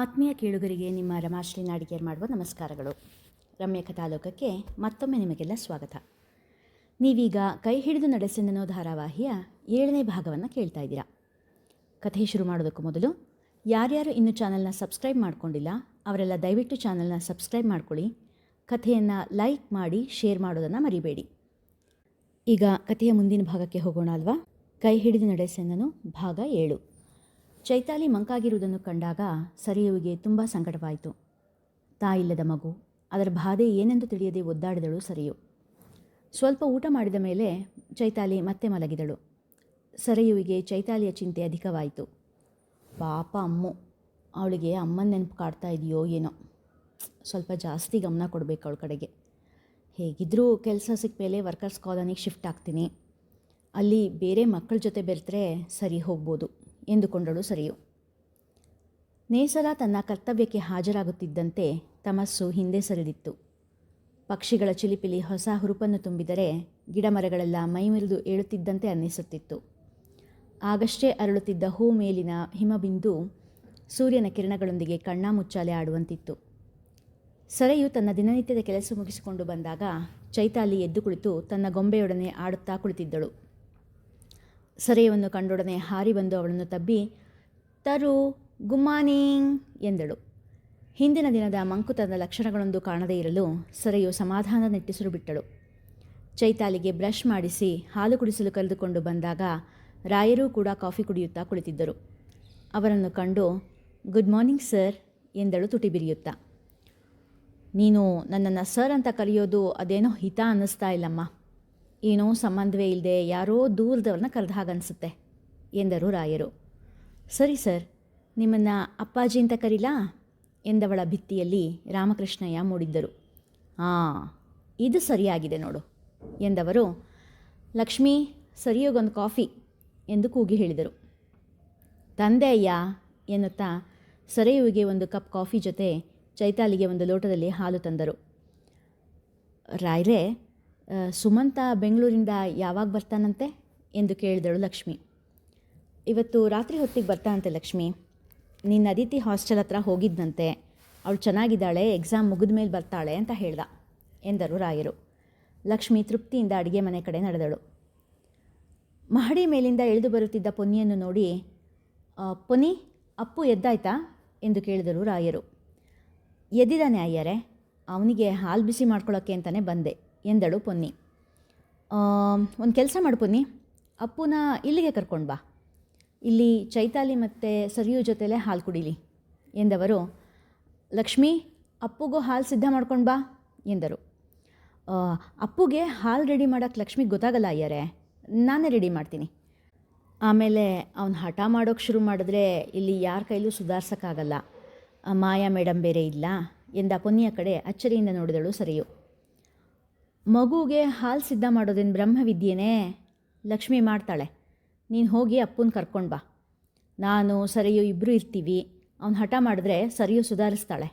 ಆತ್ಮೀಯ ಕೇಳುಗರಿಗೆ ನಿಮ್ಮ ರಮಾಶ್ರೀ ನಾಡಿಗೇರ್ ಮಾಡುವ ನಮಸ್ಕಾರಗಳು. ರಮ್ಯ ಕಥಾಲೋಕಕ್ಕೆ ಮತ್ತೊಮ್ಮೆ ನಿಮಗೆಲ್ಲ ಸ್ವಾಗತ. ನೀವೀಗ ಕೈ ಹಿಡಿದು ನಡೆಸಿದನೋ ಧಾರಾವಾಹಿಯ ಏಳನೇ ಭಾಗವನ್ನು ಕೇಳ್ತಾ ಇದ್ದೀರಾ. ಕಥೆ ಶುರು ಮಾಡೋದಕ್ಕೂ ಮೊದಲು ಯಾರ್ಯಾರು ಇನ್ನೂ ಚಾನಲ್ನ ಸಬ್ಸ್ಕ್ರೈಬ್ ಮಾಡ್ಕೊಂಡಿಲ್ಲ, ಅವರೆಲ್ಲ ದಯವಿಟ್ಟು ಚಾನಲ್ನ ಸಬ್ಸ್ಕ್ರೈಬ್ ಮಾಡ್ಕೊಳ್ಳಿ. ಕಥೆಯನ್ನು ಲೈಕ್ ಮಾಡಿ, ಶೇರ್ ಮಾಡೋದನ್ನು ಮರಿಬೇಡಿ. ಈಗ ಕಥೆಯ ಮುಂದಿನ ಭಾಗಕ್ಕೆ ಹೋಗೋಣ ಅಲ್ವಾ? ಕೈ ಹಿಡಿದು ನಡೆಸೆಂದನು ಭಾಗ ಏಳು. ಚೈತಾಲಿ ಮಂಕಾಗಿರುವುದನ್ನು ಕಂಡಾಗ ಸರಿಯುವಿಗೆ ತುಂಬ ಸಂಕಟವಾಯಿತು. ತಾಯಿಲ್ಲದ ಮಗು, ಅದರ ಬಾಧೆ ಏನೆಂದು ತಿಳಿಯದೆ ಒದ್ದಾಡಿದಳು ಸರಿಯು. ಸ್ವಲ್ಪ ಊಟ ಮಾಡಿದ ಮೇಲೆ ಚೈತಾಲಿ ಮತ್ತೆ ಮಲಗಿದಳು. ಸರಿಯುವಿಗೆ ಚೈತಾಲಿಯ ಚಿಂತೆ ಅಧಿಕವಾಯಿತು. ಪಾಪ ಅಮ್ಮು, ಅವಳಿಗೆ ಅಮ್ಮನ ನೆನಪು ಕಾಡ್ತಾ ಇದೆಯೋ ಏನೋ. ಸ್ವಲ್ಪ ಜಾಸ್ತಿ ಗಮನ ಕೊಡಬೇಕು ಅವಳ ಕಡೆಗೆ. ಹೇಗಿದ್ದರೂ ಕೆಲಸ ಸಿಕ್ಕ ಮೇಲೆ ವರ್ಕರ್ಸ್ ಕಾಲೋನಿಗೆ ಶಿಫ್ಟ್ ಆಗ್ತೀನಿ. ಅಲ್ಲಿ ಬೇರೆ ಮಕ್ಕಳ ಜೊತೆ ಬೆರೆತರೆ ಸರಿ ಹೋಗ್ಬೋದು. ಎಂದುಕೊಂಡಳು ಸರಿಯು. ನೇಸಲ ತನ್ನ ಕರ್ತವ್ಯಕ್ಕೆ ಹಾಜರಾಗುತ್ತಿದ್ದಂತೆ ತಮಸ್ಸು ಹಿಂದೆ ಸರಿದಿತ್ತು. ಪಕ್ಷಿಗಳ ಚಿಲಿಪಿಲಿ ಹೊಸ ಹುರುಪನ್ನು ತುಂಬಿದರೆ ಗಿಡಮರಗಳೆಲ್ಲ ಮೈಮಿರಿದು ಏಳುತ್ತಿದ್ದಂತೆ ಅನ್ನಿಸುತ್ತಿತ್ತು. ಆಗಷ್ಟೇ ಅರಳುತ್ತಿದ್ದ ಹೂ ಮೇಲಿನ ಹಿಮಬಿಂದು ಸೂರ್ಯನ ಕಿರಣಗಳೊಂದಿಗೆ ಕಣ್ಣಾಮುಚ್ಚಾಲೆ ಆಡುವಂತಿತ್ತು. ಸರೆಯು ತನ್ನ ದಿನನಿತ್ಯದ ಕೆಲಸ ಮುಗಿಸಿಕೊಂಡು ಬಂದಾಗ ಚೈತಾಲಿ ಎದ್ದು ಕುಳಿತು ತನ್ನ ಗೊಂಬೆಯೊಡನೆ ಆಡುತ್ತಾ ಕುಳಿತಿದ್ದಳು. ಸರೆಯವನ್ನು ಕಂಡೊಡನೆ ಹಾರಿ ಬಂದು ಅವಳನ್ನು ತಬ್ಬಿ, ತರು, ಗುಡ್ ಮಾರ್ನಿಂಗ್ ಎಂದಳು. ಹಿಂದಿನ ದಿನದ ಮಂಕುತನದ ಲಕ್ಷಣಗಳೊಂದು ಕಾಣದೇ ಇರಲು ಸರೆಯು ಸಮಾಧಾನ ನೆಟ್ಟಿಸಲು ಬಿಟ್ಟಳು. ಚೈತಾಲಿಗೆ ಬ್ರಷ್ ಮಾಡಿಸಿ ಹಾಲು ಕುಡಿಸಲು ಕರೆದುಕೊಂಡು ಬಂದಾಗ ರಾಯರೂ ಕೂಡ ಕಾಫಿ ಕುಡಿಯುತ್ತಾ ಕುಳಿತಿದ್ದರು. ಅವರನ್ನು ಕಂಡು, ಗುಡ್ ಮಾರ್ನಿಂಗ್ ಸರ್ ಎಂದಳು ತುಟಿ ಬಿರಿಯುತ್ತಾ. ನೀನು ನನ್ನನ್ನು ಸರ್ ಅಂತ ಕರೆಯೋದು ಅದೇನೋ ಹಿತ ಅನ್ನಿಸ್ತಾ ಇಲ್ಲಮ್ಮ. ಏನೋ ಸಂಬಂಧವೇ ಇಲ್ಲದೆ ಯಾರೋ ದೂರದವ್ರನ್ನ ಕರೆದ ಹಾಗನ್ಸುತ್ತೆ ಎಂದರು ರಾಯರು. ಸರಿ ಸರ್, ನಿಮ್ಮನ್ನು ಅಪ್ಪಾಜಿ ಅಂತ ಕರೀಲಾ? ಎಂದವಳ ಭಿತ್ತಿಯಲ್ಲಿ ರಾಮಕೃಷ್ಣಯ್ಯ ಮೂಡಿದ್ದರು. ಹಾಂ, ಇದು ಸರಿಯಾಗಿದೆ ನೋಡು, ಎಂದವರು. ಲಕ್ಷ್ಮಿ, ಸರಿಯೋಗೊಂದು ಕಾಫಿ, ಎಂದು ಕೂಗಿ ಹೇಳಿದರು. ತಂದೆ ಅಯ್ಯ, ಎನ್ನುತ್ತಾ ಸರೆಯುವಿಗೆ ಒಂದು ಕಪ್ ಕಾಫಿ ಜೊತೆ ಚೈತಾಲಿಗೆ ಒಂದು ಲೋಟದಲ್ಲಿ ಹಾಲು ತಂದರು. ರಾಯ್ರೆ ಸುಮಂತ ಬೆಂಗಳೂರಿಂದ ಯಾವಾಗ ಬರ್ತಾನಂತೆ ಎಂದು ಕೇಳಿದಳು ಲಕ್ಷ್ಮಿ. ಇವತ್ತು ರಾತ್ರಿ ಹೊತ್ತಿಗೆ ಬರ್ತಾನಂತೆ ಲಕ್ಷ್ಮಿ. ನಿನ್ನ ಅದಿತಿ ಹಾಸ್ಟೆಲ್ ಹತ್ರ ಹೋಗಿದ್ದಂತೆ ಅವಳು ಚೆನ್ನಾಗಿದ್ದಾಳೆ ಎಕ್ಸಾಮ್ ಮುಗಿದ ಮೇಲೆ ಬರ್ತಾಳೆ ಅಂತ ಹೇಳ್ದ, ಎಂದರು ರಾಯರು. ಲಕ್ಷ್ಮಿ ತೃಪ್ತಿಯಿಂದ ಅಡುಗೆ ಮನೆ ಕಡೆ ನಡೆದಳು. ಮಹಡಿ ಮೇಲಿಂದ ಇಳಿದು ಬರುತ್ತಿದ್ದ ಪೊನ್ನಿಯನ್ನು ನೋಡಿ ಪೊನಿ ಅಪ್ಪು ಎದ್ದಾಯ್ತಾ? ಎಂದು ಕೇಳಿದರು ರಾಯರು. ಎದ್ದಿದ್ದಾನೆ ಅಯ್ಯರೆ. ಅವನಿಗೆ ಹಾಲು ಬಿಸಿ ಮಾಡ್ಕೊಳ್ಳೋಕ್ಕೆ ಅಂತಲೇ ಬಂದೆ. ಎಂದಳು ಪೊನ್ನಿ. ಒಂದು ಕೆಲಸ ಮಾಡು ಪೊನ್ನಿ. ಅಪ್ಪುನ ಇಲ್ಲಿಗೆ ಕರ್ಕೊಂಡು ಬಾ. ಇಲ್ಲಿ ಚೈತಾಲಿ ಮತ್ತು ಸರಿಯು ಜೊತೆಲೇ ಹಾಲು ಕುಡೀಲಿ ಎಂದವರು, ಲಕ್ಷ್ಮಿ, ಅಪ್ಪುಗೂ ಹಾಲು ಸಿದ್ಧ ಮಾಡ್ಕೊಂಡು ಬಾ ಎಂದರು. ಅಪ್ಪುಗೆ ಹಾಲು ರೆಡಿ ಮಾಡೋಕ್ಕೆ ಲಕ್ಷ್ಮಿಗೆ ಗೊತ್ತಾಗಲ್ಲ ಅಯ್ಯರೆ, ನಾನೇ ರೆಡಿ ಮಾಡ್ತೀನಿ. ಆಮೇಲೆ ಅವನು ಹಠ ಮಾಡೋಕ್ಕೆ ಶುರು ಮಾಡಿದ್ರೆ ಇಲ್ಲಿ ಯಾರ ಕೈಲೂ ಸುಧಾರ್ಸೋಕ್ಕಾಗಲ್ಲ. ಮಾಯಾ ಮೇಡಮ್ ಬೇರೆ ಇಲ್ಲ ಎಂದ ಪೊನ್ನಿಯ ಕಡೆ ಅಚ್ಚರಿಯಿಂದ ನೋಡಿದಳು ಸರಿಯು. ಮಗುಗೆ ಹಾಲು ಸಿದ್ಧ ಮಾಡೋದೇನು ಬ್ರಹ್ಮವಿದ್ಯೆನೇ? ಲಕ್ಷ್ಮಿ ಮಾಡ್ತಾಳೆ. ನೀನು ಹೋಗಿ ಅಪ್ಪನ ಕರ್ಕೊಂಡು ಬಾ. ನಾನು, ಸರಿಯು ಇಬ್ಬರು ಇರ್ತೀವಿ. ಅವನು ಹಠ ಮಾಡಿದ್ರೆ ಸರಿಯು ಸುಧಾರಿಸ್ತಾಳೆ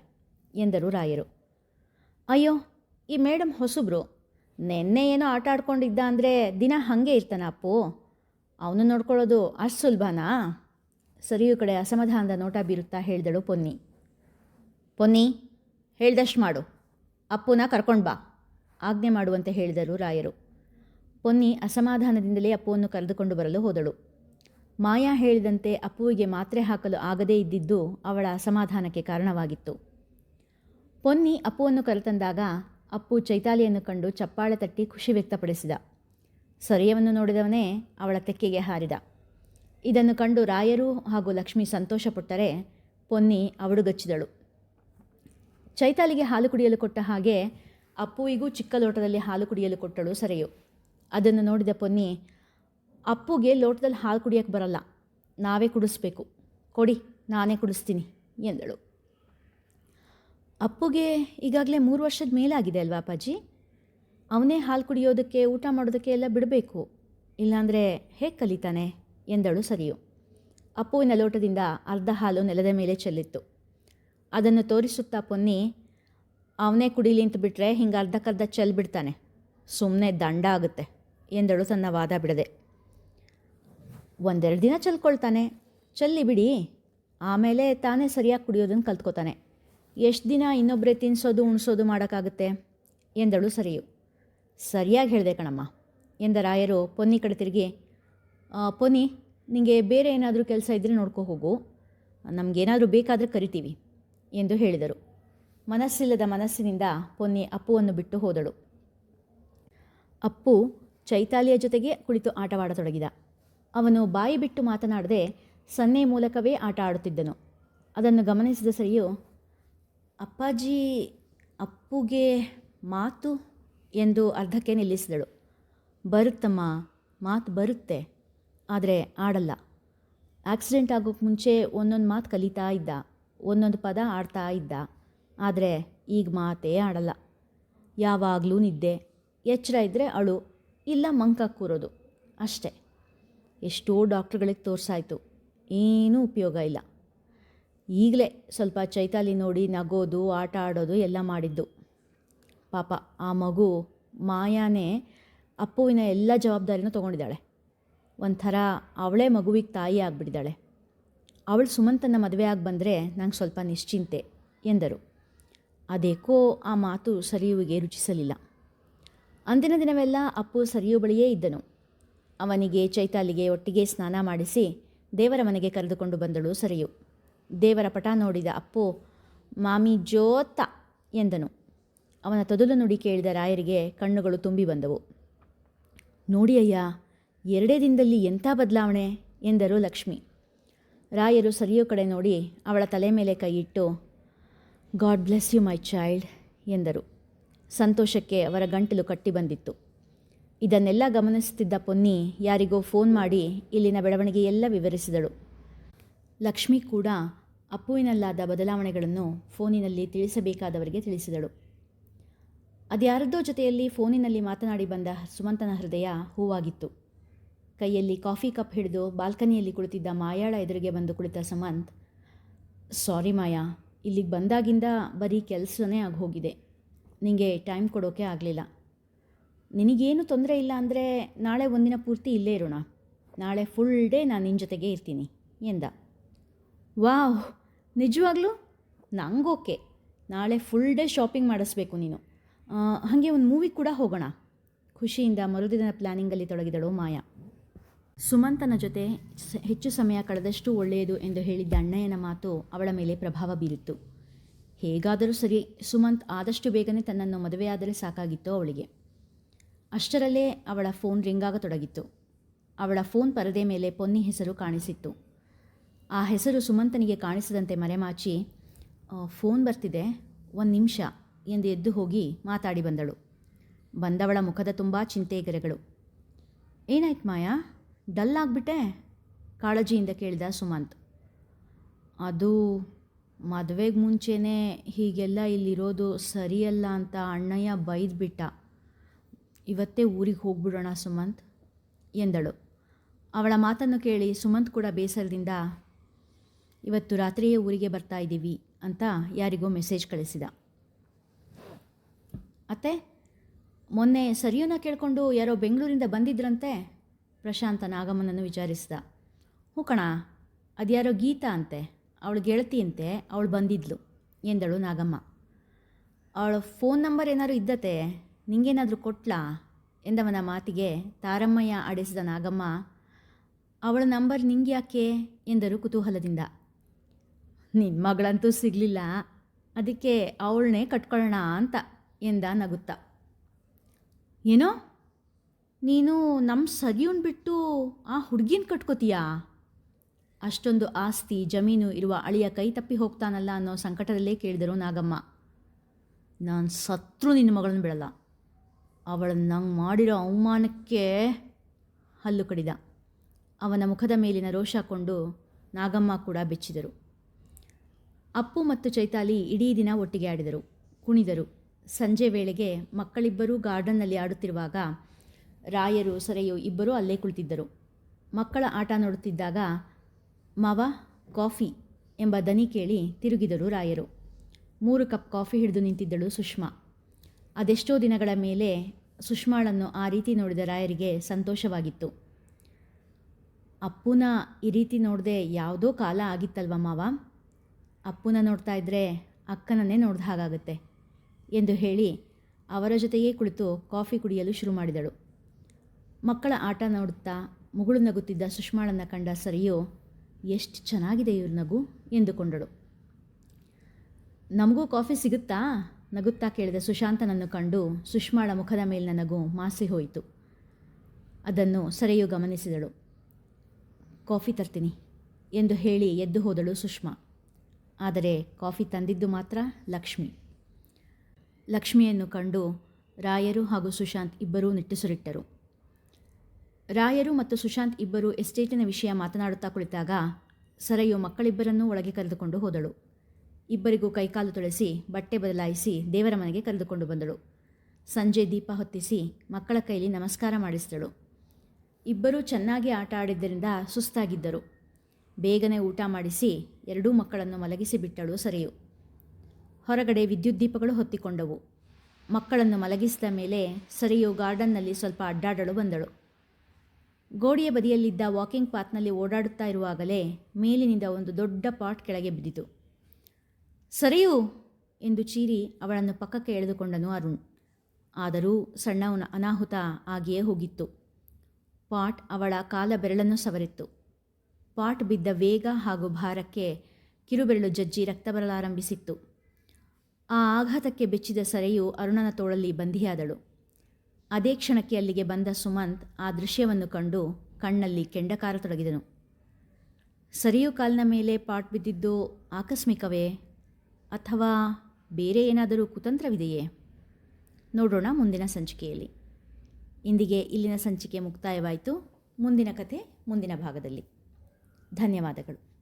ಎಂದರು ರಾಯರು. ಅಯ್ಯೋ, ಈ ಮೇಡಮ್ ಹೊಸಬ್ರು. ನೆನ್ನೆ ಏನೋ ಆಟ ಆಡ್ಕೊಂಡಿದ್ದ ಅಂದರೆ ದಿನ ಹಾಗೆ ಇರ್ತಾನ ಅಪ್ಪು. ಅವನು ನೋಡ್ಕೊಳ್ಳೋದು ಅಷ್ಟು ಸುಲಭನಾ? ಸರಿಯು ಕಡೆ ಅಸಮಾಧಾನದ ನೋಟ ಬೀರುತ್ತಾ ಹೇಳಿದಳು ಪೊನ್ನಿ. ಪೊನ್ನಿ, ಹೇಳ್ದಷ್ಟು ಮಾಡು. ಅಪ್ಪುನ ಕರ್ಕೊಂಡು ಬಾ. ಆಜ್ಞೆ ಮಾಡುವಂತೆ ಹೇಳಿದರು ರಾಯರು. ಪೊನ್ನಿ ಅಸಮಾಧಾನದಿಂದಲೇ ಅಪ್ಪುವನ್ನು ಕರೆದುಕೊಂಡು ಬರಲು ಹೋದಳು. ಮಾಯಾ ಹೇಳಿದಂತೆ ಅಪ್ಪುವಿಗೆ ಮಾತ್ರೆ ಹಾಕಲು ಆಗದೇ ಇದ್ದಿದ್ದು ಅವಳ ಅಸಮಾಧಾನಕ್ಕೆ ಕಾರಣವಾಗಿತ್ತು. ಪೊನ್ನಿ ಅಪ್ಪುವನ್ನು ಕರೆತಂದಾಗ ಅಪ್ಪು ಚೈತಾಲಿಯನ್ನು ಕಂಡು ಚಪ್ಪಾಳೆ ತಟ್ಟಿ ಖುಷಿ ವ್ಯಕ್ತಪಡಿಸಿದ. ಸರಿಯವನ್ನು ನೋಡಿದವನೇ ಅವಳ ತೆಕ್ಕೆಗೆ ಹಾರಿದ. ಇದನ್ನು ಕಂಡು ರಾಯರು ಹಾಗೂ ಲಕ್ಷ್ಮಿ ಸಂತೋಷಪಟ್ಟರೆ ಪೊನ್ನಿ ಅವಡುಗಚ್ಚಿದಳು. ಚೈತಾಲಿಗೆ ಹಾಲು ಕುಡಿಯಲು ಕೊಟ್ಟ ಹಾಗೆ ಅಪ್ಪುವಿಗೂ ಚಿಕ್ಕ ಲೋಟದಲ್ಲಿ ಹಾಲು ಕುಡಿಯಲು ಕೊಟ್ಟಳು ಸರಿಯು. ಅದನ್ನು ನೋಡಿದ ಪೊನ್ನಿ, ಅಪ್ಪುಗೆ ಲೋಟದಲ್ಲಿ ಹಾಲು ಕುಡಿಯೋಕ್ಕೆ ಬರಲ್ಲ. ನಾವೇ ಕುಡಿಸ್ಬೇಕು. ಕೊಡಿ, ನಾನೇ ಕುಡಿಸ್ತೀನಿ, ಎಂದಳು. ಅಪ್ಪುಗೆ ಈಗಾಗಲೇ ಮೂರು ವರ್ಷದ ಮೇಲಾಗಿದೆ ಅಲ್ವಾ ಅಪ್ಪಾಜಿ? ಅವನೇ ಹಾಲು ಕುಡಿಯೋದಕ್ಕೆ, ಊಟ ಮಾಡೋದಕ್ಕೆ ಎಲ್ಲ ಬಿಡಬೇಕು. ಇಲ್ಲಾಂದರೆ ಹೇಗೆ ಕಲಿತಾನೆ? ಎಂದಳು ಸರಿಯು. ಅಪ್ಪುವಿನ ಲೋಟದಿಂದ ಅರ್ಧ ಹಾಲು ನೆಲದ ಮೇಲೆ ಚೆಲ್ಲಿತ್ತು. ಅದನ್ನು ತೋರಿಸುತ್ತಾ ಪೊನ್ನಿ ಅವನೇ ಕುಡೀಲಿ ಅಂತ ಬಿಟ್ಟರೆ ಹಿಂಗೆ ಅರ್ಧಕ್ಕರ್ಧ ಚೆಲ್ಬಿಡ್ತಾನೆ ಸುಮ್ಮನೆ ದಂಡ ಆಗುತ್ತೆ. ಎಂದಳು ತನ್ನ ವಾದ ಬಿಡದೆ. ಒಂದೆರಡು ದಿನ ಚೆಲ್ಕೊಳ್ತಾನೆ. ಚೆಲ್ಲಿ ಬಿಡಿ. ಆಮೇಲೆ ತಾನೇ ಸರಿಯಾಗಿ ಕುಡಿಯೋದನ್ನು ಕಲ್ತ್ಕೋತಾನೆ. ಎಷ್ಟು ದಿನ ಇನ್ನೊಬ್ಬರೇ ತಿನ್ನಿಸೋದು ಉಣಿಸೋದು ಮಾಡೋಕ್ಕಾಗುತ್ತೆ? ಎಂದಳು ಸರಿಯು. ಸರಿಯಾಗಿ ಹೇಳಿದೆ ಕಣಮ್ಮ ಎಂದ ರಾಯರು ಪೊನ್ನಿ ಕಡೆ ತಿರುಗಿ "ಆ, ಪೊನ್ನಿ ನಿಮಗೆ ಬೇರೆ ಏನಾದರೂ ಕೆಲಸ ಇದ್ದರೆ ನೋಡ್ಕೋ ಹೋಗು. ನಮಗೇನಾದರೂ ಬೇಕಾದರೆ ಕರಿತೀವಿ ಎಂದು ಹೇಳಿದರು. ಮನಸ್ಸಿಲ್ಲದ ಮನಸ್ಸಿನಿಂದ ಪೊನ್ನಿ ಅಪ್ಪುವನ್ನು ಬಿಟ್ಟು ಹೋದಳು. ಅಪ್ಪು ಚೈತಾಲಿಯ ಜೊತೆಗೆ ಕುಳಿತು ಆಟವಾಡತೊಡಗಿದ. ಅವನು ಬಾಯಿ ಬಿಟ್ಟು ಮಾತನಾಡದೆ ಸನ್ನೆ ಮೂಲಕವೇ ಆಟ ಆಡುತ್ತಿದ್ದನು. ಅದನ್ನು ಗಮನಿಸಿದ ಸರಿಯು, ಅಪ್ಪಾಜಿ, ಅಪ್ಪುಗೆ ಮಾತು ಎಂದು ಅರ್ಧಕ್ಕೆ ನಿಲ್ಲಿಸಿದಳು. ಬರುತ್ತಮ್ಮ, ಮಾತು ಬರುತ್ತೆ, ಆದರೆ ಆಡಲ್ಲ. ಆಕ್ಸಿಡೆಂಟ್ ಆಗೋಕ್ಕೆ ಮುಂಚೆ ಒಂದೊಂದು ಮಾತು ಕಲಿತಾ ಇದ್ದ, ಒಂದೊಂದು ಪದ ಆಡ್ತಾ ಇದ್ದ. ಆದರೆ ಈಗ ಮಾತೇ ಆಡಲ್ಲ. ಯಾವಾಗಲೂ ನಿದ್ದೆ, ಎಚ್ಚರ ಇದ್ದರೆ ಅಳು, ಇಲ್ಲ ಮಂಕ ಕೂರೋದು, ಅಷ್ಟೇ. ಎಷ್ಟೋ ಡಾಕ್ಟ್ರುಗಳಿಗೆ ತೋರಿಸಾಯ್ತು, ಏನೂ ಉಪಯೋಗ ಇಲ್ಲ. ಈಗಲೇ ಸ್ವಲ್ಪ ಚೈತಾಲಿ ನೋಡಿ ನಗೋದು, ಆಟ ಆಡೋದು ಎಲ್ಲ ಮಾಡಿದ್ದು. ಪಾಪ ಆ ಮಗು ಮಾಯಾನೇ ಅಪ್ಪುವಿನ ಎಲ್ಲ ಜವಾಬ್ದಾರಿನೂ ತೊಗೊಂಡಿದ್ದಾಳೆ. ಒಂಥರ ಅವಳೇ ಮಗುವಿಗೆ ತಾಯಿ ಆಗಿಬಿಟ್ಟಿದ್ದಾಳೆ. ಅವಳು ಸುಮಂತನ ಮದುವೆ ಆಗಿ ಬಂದರೆ ನಂಗೆ ಸ್ವಲ್ಪ ನಿಶ್ಚಿಂತೆ, ಎಂದರು. ಅದೇಕೋ ಆ ಮಾತು ಸರಿಯುವಿಗೆ ರುಚಿಸಲಿಲ್ಲ. ಅಂದಿನ ದಿನವೆಲ್ಲ ಅಪ್ಪು ಸರಿಯು ಬಳಿಯೇ ಇದ್ದನು. ಅವನಿಗೆ ಚೈತಾಲಿಗೆ ಒಟ್ಟಿಗೆ ಸ್ನಾನ ಮಾಡಿಸಿ ದೇವರ ಮನೆಗೆ ಕರೆದುಕೊಂಡು ಬಂದಳು ಸರಿಯು. ದೇವರ ಪಟ ನೋಡಿದ ಅಪ್ಪು, ಮಾಮಿ ಜೋತ ಎಂದನು. ಅವನ ತೊದಲು ನುಡಿ ಕೇಳಿದ ರಾಯರಿಗೆ ಕಣ್ಣುಗಳು ತುಂಬಿ ಬಂದವು. ನೋಡಿ ಅಯ್ಯ, ಎರಡೇ ದಿನದಲ್ಲಿ ಎಂಥ ಬದಲಾವಣೆ ಎಂದರು ಲಕ್ಷ್ಮಿ. ರಾಯರು ಸರಿಯೋ ಕಡೆ ನೋಡಿ ಅವಳ ತಲೆ ಮೇಲೆ ಕೈಯಿಟ್ಟು God bless you my child ಎಂದರು. ಸಂತೋಷಕ್ಕೆ ಅವರ ಗಂಟಲು ಕಟ್ಟಿ ಬಂದಿತ್ತು. ಇದನ್ನೆಲ್ಲ ಗಮನಿಸುತ್ತಿದ್ದ ಪೊನ್ನಿ ಯಾರಿಗೋ ಫೋನ್ ಮಾಡಿ ಇಲ್ಲಿನ ಬೆಳವಣಿಗೆಯೆಲ್ಲ ವಿವರಿಸಿದಳು. ಲಕ್ಷ್ಮಿ ಕೂಡ ಅಪ್ಪುವಿನಲ್ಲಾದ ಬದಲಾವಣೆಗಳನ್ನು ಫೋನಿನಲ್ಲಿ ತಿಳಿಸಬೇಕಾದವರಿಗೆ ತಿಳಿಸಿದಳು. ಅದ್ಯಾರದ್ದೋ ಜೊತೆಯಲ್ಲಿ ಫೋನಿನಲ್ಲಿ ಮಾತನಾಡಿ ಬಂದ ಸುಮಂತನ ಹೃದಯ ಹೂವಾಗಿತ್ತು. ಕೈಯಲ್ಲಿ ಕಾಫಿ ಕಪ್ ಹಿಡಿದು ಬಾಲ್ಕನಿಯಲ್ಲಿ ಕುಳಿತಿದ್ದ ಮಾಯಾಳ ಎದುರಿಗೆ ಬಂದು ಕುಳಿತ ಸುಮಂತ್, ಸಾರಿ ಮಾಯಾ ಇಲ್ಲಿಗೆ ಬಂದಾಗಿಂದ ಬರೀ ಕೆಲಸನೇ ಆಗಿ ಹೋಗಿದೆ ನಿಮಗೆ ಟೈಮ್ ಕೊಡೋಕೆ ಆಗಲಿಲ್ಲ. ನಿನಗೇನು ತೊಂದರೆ ಇಲ್ಲ ಅಂದರೆ ನಾಳೆ ಒಂದಿನ ಪೂರ್ತಿ ಇಲ್ಲೇ ಇರೋಣ. ನಾಳೆ ಫುಲ್ ಡೇ ನಾನು ನಿನ್ನ ಜೊತೆಗೆ ಇರ್ತೀನಿ ಎಂದ. ವಾವ್, ನಿಜವಾಗ್ಲೂ? ನಂಗೋಕೆ ನಾಳೆ ಫುಲ್ ಡೇ ಶಾಪಿಂಗ್ ಮಾಡಿಸ್ಬೇಕು ನೀನು. ಹಾಗೆ ಒಂದು ಮೂವಿ ಕೂಡ ಹೋಗೋಣ. ಖುಷಿಯಿಂದ ಮರುದಿನ ಪ್ಲ್ಯಾನಿಂಗಲ್ಲಿ ತೊಡಗಿದಳು ಮಾಯಾ. ಸುಮಂತನ ಜೊತೆ ಹೆಚ್ಚು ಸಮಯ ಕಳೆದಷ್ಟು ಒಳ್ಳೆಯದು ಎಂದು ಹೇಳಿದ್ದ ಅಣ್ಣಯ್ಯನ ಮಾತು ಅವಳ ಮೇಲೆ ಪ್ರಭಾವ ಬೀರಿತ್ತು. ಹೇಗಾದರೂ ಸರಿ, ಸುಮಂತ್ ಆದಷ್ಟು ಬೇಗನೆ ತನ್ನನ್ನು ಮದುವೆಯಾದರೆ ಸಾಕಾಗಿತ್ತು ಅವಳಿಗೆ. ಅಷ್ಟರಲ್ಲೇ ಅವಳ ಫೋನ್ ರಿಂಗ್ ಆಗತೊಡಗಿತ್ತು ಅವಳ ಫೋನ್ ಪರದೆ ಮೇಲೆ ಪೊನ್ನಿ ಹೆಸರು ಕಾಣಿಸಿತ್ತು. ಆ ಹೆಸರು ಸುಮಂತನಿಗೆ ಕಾಣಿಸದಂತೆ ಮರೆಮಾಚಿ ಫೋನ್ ಬರ್ತಿದೆ, ಒಂದು ನಿಮಿಷ, ಎಂದು ಎದ್ದು ಹೋಗಿ ಮಾತಾಡಿ ಬಂದಳು. ಬಂದವಳ ಮುಖದ ತುಂಬ ಚಿಂತೆಗೆರೆಗಳು. ಏನಾಯ್ತು ಮಾಯಾ? ಡಲ್ ಆಗಿಬಿಟ್ಟೆ ಕಾಳಜಿಯಿಂದ ಕೇಳಿದ ಸುಮಂತ್. ಅದು ಮದುವೆಗೆ ಮುಂಚೆನೇ ಹೀಗೆಲ್ಲ ಇಲ್ಲಿರೋದು ಸರಿಯಲ್ಲ ಅಂತ ಅಣ್ಣಯ್ಯ ಬೈದ್ಬಿಟ್ಟ. ಇವತ್ತೇ ಊರಿಗೆ ಹೋಗ್ಬಿಡೋಣ ಸುಮಂತ್, ಎಂದಳು. ಅವಳ ಮಾತನ್ನು ಕೇಳಿ ಸುಮಂತ್ ಕೂಡ ಬೇಸರದಿಂದ, ಇವತ್ತು ರಾತ್ರಿಯೇ ಊರಿಗೆ ಬರ್ತಾ ಇದ್ದೀವಿ ಅಂತ ಯಾರಿಗೋ ಮೆಸೇಜ್ ಕಳಿಸಿದ. ಅತ್ತೆ, ಮೊನ್ನೆ ಸರಿಯೋನ ಕೇಳಿಕೊಂಡು ಯಾರೋ ಬೆಂಗಳೂರಿಂದ ಬಂದಿದ್ರಂತೆ. ಪ್ರಶಾಂತ ನಾಗಮ್ಮನನ್ನು ವಿಚಾರಿಸಿದ. ಹ್ಞೂ ಕಣ, ಅದ್ಯಾರೋ ಗೀತಾ ಅಂತೆ, ಅವಳು ಗೆಳತಿಯಂತೆ ಅವಳು ಬಂದಿದ್ಲು ಎಂದಳು ನಾಗಮ್ಮ. ಅವಳ ಫೋನ್ ನಂಬರ್ ಏನಾದರೂ ಇದ್ದತೆ, ನಿಂಗೇನಾದರೂ ಕೊಟ್ಲಾ ಎಂದವನ ಮಾತಿಗೆ ತಾರಮ್ಮಯ್ಯ ಆಡಿಸಿದ ನಾಗಮ್ಮ, ಅವಳ ನಂಬರ್ ನಿಂಗೆ ಯಾಕೆ ಎಂದರು ಕುತೂಹಲದಿಂದ. ನಿನ್ನ ಮಗಳಂತೂ ಸಿಗಲಿಲ್ಲ, ಅದಕ್ಕೆ ಅವಳನ್ನೇ ಕಟ್ಕೊಳ್ಳೋಣ ಅಂತ ಎಂದ ನಗುತ್ತಾ. ಏನೋ? ನೀನು ನಮ್ಮ ಸದಿಯನ್ನು ಬಿಟ್ಟು ಆ ಹುಡುಗಿನ ಕಟ್ಕೋತೀಯಾ? ಅಷ್ಟೊಂದು ಆಸ್ತಿ, ಜಮೀನು ಇರುವ ಅಳಿಯ ಕೈ ತಪ್ಪಿ ಹೋಗ್ತಾನಲ್ಲ ಅನ್ನೋ ಸಂಕಟದಲ್ಲೇ ಕೇಳಿದರು ನಾಗಮ್ಮ. ನಾನು ಸತ್ರು ನಿನ್ನ ಮಗಳನ್ನು ಬಿಡಲ್ಲ. ಅವಳನ್ನು ನಂಗೆ ಮಾಡಿರೋ ಅವಮಾನಕ್ಕೆ ಹಲ್ಲು ಕಡಿದ. ಅವನ ಮುಖದ ಮೇಲಿನ ರೋಷ ಕೊಂಡು ನಾಗಮ್ಮ ಕೂಡ ಬೆಚ್ಚಿದರು. ಅಪ್ಪು ಮತ್ತು ಚೈತಾಲಿ ಇಡೀ ದಿನ ಒಟ್ಟಿಗೆ ಆಡಿದರು. ಕುಣಿದರು. ಸಂಜೆ ವೇಳೆಗೆ ಮಕ್ಕಳಿಬ್ಬರೂ ಗಾರ್ಡನ್ನಲ್ಲಿ ಆಡುತ್ತಿರುವಾಗ ರಾಯರು, ಸರೆಯು ಇಬ್ಬರೂ ಅಲ್ಲೇ ಕುಳಿತಿದ್ದರು. ಮಕ್ಕಳ ಆಟ ನೋಡುತ್ತಿದ್ದಾಗ, ಮಾವ, ಕಾಫಿ ಎಂಬ ದನಿ ಕೇಳಿ ತಿರುಗಿದರು ರಾಯರು. ಮೂರು ಕಪ್ ಕಾಫಿ ಹಿಡಿದು ನಿಂತಿದ್ದಳು ಸುಷ್ಮಾ. ಅದೆಷ್ಟೋ ದಿನಗಳ ಮೇಲೆ ಸುಷ್ಮಾಳನ್ನು ಆ ರೀತಿ ನೋಡಿದ ರಾಯರಿಗೆ ಸಂತೋಷವಾಗಿತ್ತು. ಅಪ್ಪುನ ಈ ರೀತಿ ನೋಡದೆ ಯಾವುದೋ ಕಾಲ ಆಗಿತ್ತಲ್ವ ಮಾವ? ಅಪ್ಪುನ ನೋಡ್ತಾ ಇದ್ದರೆ ಅಕ್ಕನನ್ನೇ ನೋಡ್ದ ಹಾಗಾಗುತ್ತೆ ಎಂದು ಹೇಳಿ ಅವರ ಜೊತೆಯೇ ಕುಳಿತು ಕಾಫಿ ಕುಡಿಯಲು ಶುರು ಮಾಡಿದಳು. ಮಕ್ಕಳ ಆಟ ನೋಡುತ್ತಾ ಮುಗುಳು ನಗುತ್ತಿದ್ದ ಸುಷ್ಮಾಳನ್ನ ಕಂಡ ಸರಿಯೋ, ಎಷ್ಟು ಚೆನ್ನಾಗಿದೆ ಇವ್ರ ನಗು, ಎಂದುಕೊಂಡಳು. ನಮಗೂ ಕಾಫಿ ಸಿಗುತ್ತಾ? ನಗುತ್ತಾ ಕೇಳಿದ ಸುಶಾಂತನನ್ನು ಕಂಡು ಸುಷ್ಮಾಳ ಮುಖದ ಮೇಲಿನ ನಗು ಮಾಸಿ ಹೋಯಿತು. ಅದನ್ನು ಸರಿಯು ಗಮನಿಸಿದಳು. ಕಾಫಿ ತರ್ತೀನಿ, ಎಂದು ಹೇಳಿ ಎದ್ದು ಹೋದಳು ಸುಷ್ಮಾ. ಆದರೆ ಕಾಫಿ ತಂದಿದ್ದು ಮಾತ್ರ ಲಕ್ಷ್ಮಿ. ಲಕ್ಷ್ಮಿಯನ್ನು ಕಂಡು ರಾಯರು ಹಾಗೂ ಸುಶಾಂತ್ ಇಬ್ಬರೂ ನಿಟ್ಟುಸಿರಿಟ್ಟರು. ರಾಯರು ಮತ್ತು ಸುಶಾಂತ್ ಇಬ್ಬರು ಎಸ್ಟೇಟಿನ ವಿಷಯ ಮಾತನಾಡುತ್ತಾ ಕುಳಿತಾಗ ಸರಯು ಮಕ್ಕಳಿಬ್ಬರನ್ನೂ ಒಳಗೆ ಕರೆದುಕೊಂಡು ಹೋದಳು. ಇಬ್ಬರಿಗೂ ಕೈಕಾಲು ತೊಳೆಸಿ, ಬಟ್ಟೆ ಬದಲಾಯಿಸಿ ದೇವರ ಮನೆಗೆ ಕರೆದುಕೊಂಡು ಬಂದಳು. ಸಂಜೆ ದೀಪ ಹೊತ್ತಿಸಿ ಮಕ್ಕಳ ಕೈಲಿ ನಮಸ್ಕಾರ ಮಾಡಿಸಿದಳು. ಇಬ್ಬರೂ ಚೆನ್ನಾಗಿ ಆಟ ಆಡಿದ್ದರಿಂದ ಸುಸ್ತಾಗಿದ್ದರು. ಬೇಗನೆ ಊಟ ಮಾಡಿಸಿ ಎರಡೂ ಮಕ್ಕಳನ್ನು ಮಲಗಿಸಿ ಬಿಟ್ಟಳು ಸರಿಯು. ಹೊರಗಡೆ ವಿದ್ಯುತ್ ದೀಪಗಳು ಹೊತ್ತಿಕೊಂಡವು. ಮಕ್ಕಳನ್ನು ಮಲಗಿಸಿದ ಮೇಲೆ ಸರಿಯು ಗಾರ್ಡನ್ನಲ್ಲಿ ಸ್ವಲ್ಪ ಅಡ್ಡಾಡಲು ಬಂದಳು. ಗೋಡೆಯ ಬದಿಯಲ್ಲಿದ್ದ ವಾಕಿಂಗ್ ಪಾತ್ನಲ್ಲಿ ಓಡಾಡುತ್ತಾ ಇರುವಾಗಲೇ ಮೇಲಿನಿಂದ ಒಂದು ದೊಡ್ಡ ಪಾಟ್ ಕೆಳಗೆ ಬಿದ್ದಿತು. ಸರಿಯು ಎಂದು ಚೀರಿ ಅವಳನ್ನು ಪಕ್ಕಕ್ಕೆ ಎಳೆದುಕೊಂಡನು ಅರುಣ್. ಆದರೂ ಸಣ್ಣವನ ಅನಾಹುತ ಆಗಿಯೇ ಹೋಗಿತ್ತು. ಪಾಟ್ ಅವಳ ಕಾಲ ಬೆರಳನ್ನು ಸವರಿತ್ತು. ಪಾಟ್ ಬಿದ್ದ ವೇಗ ಹಾಗೂ ಭಾರಕ್ಕೆ ಕಿರುಬೆರಳು ಜಜ್ಜಿ ರಕ್ತ ಬರಲಾರಂಭಿಸಿತ್ತು. ಆ ಆಘಾತಕ್ಕೆ ಬೆಚ್ಚಿದ ಸರೆಯು ಅರುಣನ ತೋಳಲ್ಲಿ ಬಂಧಿಯಾದಳು. ಅದೇ ಕ್ಷಣಕ್ಕೆ ಅಲ್ಲಿಗೆ ಬಂದ ಸುಮಂತ್ ಆ ದೃಶ್ಯವನ್ನು ಕಂಡು ಕಣ್ಣಲ್ಲಿ ಕೆಂಡಕಾರ ತೊಡಗಿದನು. ಸರಿಯು ಕಾಲಿನ ಮೇಲೆ ಪಾಟ್ ಬಿದ್ದಿದ್ದು ಆಕಸ್ಮಿಕವೇ? ಅಥವಾ ಬೇರೆ ಏನಾದರೂ ಕುತಂತ್ರವಿದೆಯೇ? ನೋಡೋಣ ಮುಂದಿನ ಸಂಚಿಕೆಯಲ್ಲಿ. ಇಂದಿಗೆ ಇಲ್ಲಿನ ಸಂಚಿಕೆ ಮುಕ್ತಾಯವಾಯಿತು. ಮುಂದಿನ ಕಥೆ ಮುಂದಿನ ಭಾಗದಲ್ಲಿ. ಧನ್ಯವಾದಗಳು.